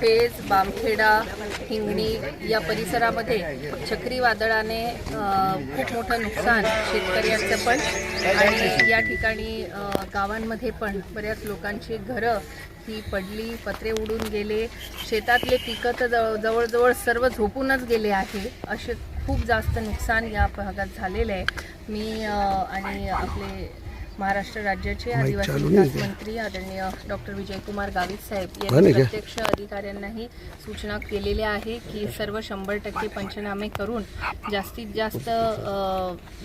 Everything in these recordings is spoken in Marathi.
पेज बामखेडा हिंगणी या परिसरामध्ये चक्रीवादळाने खूप मोठं नुकसान शेतकऱ्यांचं पण आणि या ठिकाणी गावांमध्ये पण बऱ्याच लोकांची घरं ही पडली पत्रे उडून गेले. शेतातले पिकं तर जवळ जवळजवळ सर्व झोपूनच गेले आहे. असे खूप जास्त नुकसान या भागात झालेलं आहे. मी आणि आपले महाराष्ट्र राज्याचे आदिवासी विकास मंत्री आदरणीय डॉक्टर विजयकुमार गावित साहेब यांनी प्रत्यक्ष अधिकाऱ्यांनाही सूचना केलेल्या आहे की सर्व शंभर टक्के पंचनामे करून जास्तीत जास्त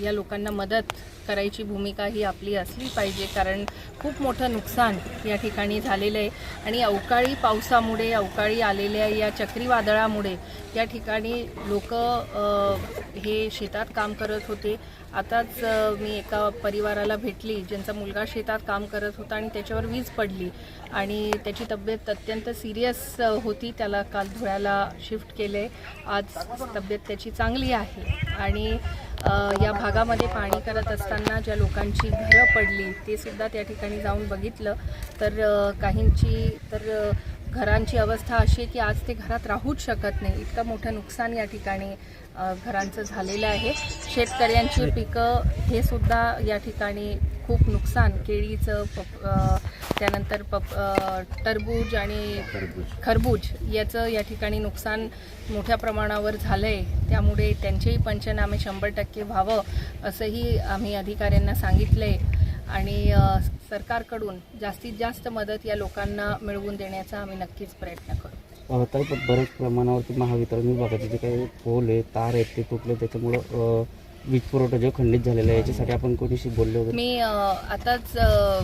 या लोकांना मदत करायची भूमिका ही आपली असली पाहिजे कारण खूप मोठं नुकसान या ठिकाणी झालेलं आहे. आणि अवकाळी पावसामुळे अवकाळी आलेल्या या चक्रीवादळामुळे या ठिकाणी लोक हे शेतात काम करत होते. आताच मी एका परिवाराला भेटली ज्यांचा मुलगा शेतात काम करत होता आणि त्याच्यावर वीज पडली. आणि त्याची तब्येत अत्यंत सिरियस होती. त्याला काल धुळ्याला शिफ्ट केले. आज तब्येत त्याची चांगली आहे. आणि या भागामध्ये पाणी करत असताना ज्या लोकांची घरं पडली ते सुद्धा त्या ठिकाणी जाऊन बघितलं. तर काहींची तर घरांची अवस्था अशी आहे की आज ते घरात राहूच शकत नाही. इतकं मोठं नुकसान या ठिकाणी घरांचं झालेलं आहे. शेतकऱ्यांची पिकं हे सुद्धा या ठिकाणी खूप नुकसान केळीचं पप त्यानंतर पप टरबूज आणि खरबूज याचं या ठिकाणी नुकसान मोठ्या प्रमाणावर झालं आहे त्यामुळे त्यांचेही पंचनामे शंभर टक्के व्हावं असंही आम्ही अधिकाऱ्यांना सांगितलं आहे आणि सरकारकडून जास्तीत जास्त मदत या लोकांना मिळवून देण्याचा आम्ही नक्कीच प्रयत्न करू. ताई पण बऱ्याच प्रमाणावरती महावितरण विभागाचे जे काही पोल आहे तार आहेत ते तुटले त्याच्यामुळं वीज पुरवठा जो खंडित झालेला आहे याच्यासाठी आपण कोणीशी बोललो वगैरे? मी अ, आताच अ,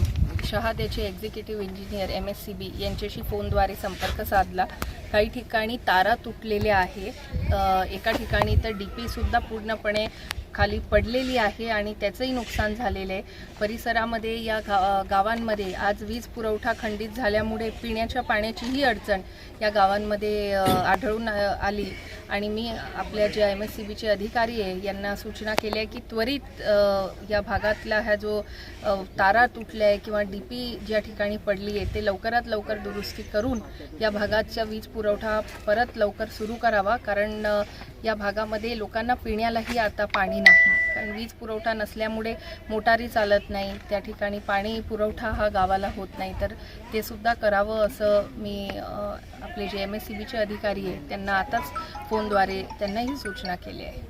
शहाद्याचे executive engineer M S C B यांच्याशी फोनद्वारे संपर्क साधला. काही ठिकाणी तारा तुटलेल्या आहे. अ, एका ठिकाणी तर डी पीसुद्धा पूर्णपणे खाली पडलेली आहे आणि त्याचंही नुकसान झालेलं आहे. परिसरामध्ये या गा गावांमध्ये आज वीज पुरवठा खंडित झाल्यामुळे पिण्याच्या पाण्याचीही अडचण या गावांमध्ये आढळून आली. आणि मी आपल्या जे एम एस सी बीचे अधिकारी आहे यांना सूचना केल्या की त्वरित या भागातला हा जो तारा तुटल्या आहे किंवा डी पी ज्या ठिकाणी पडली आहे ते लवकरात लवकर दुरुस्ती करून या भागाच्या वीज पुरवठा परत लवकर सुरू करावा. कारण या भागामध्ये लोकांना पिण्यालाही आता पाणी नाही. कारण वीज पुरवठा नसल्यामुळे मोटारी चालत नाही. त्या ठिकाणी पाणी पुरवठा हा गावाला होत नाही. तर ते सुद्धा करावं असं मी आपले जे एम एस सी बीचे अधिकारी आहे त्यांना आताच फोनद्वारे त्यांनाही सूचना केली आहे.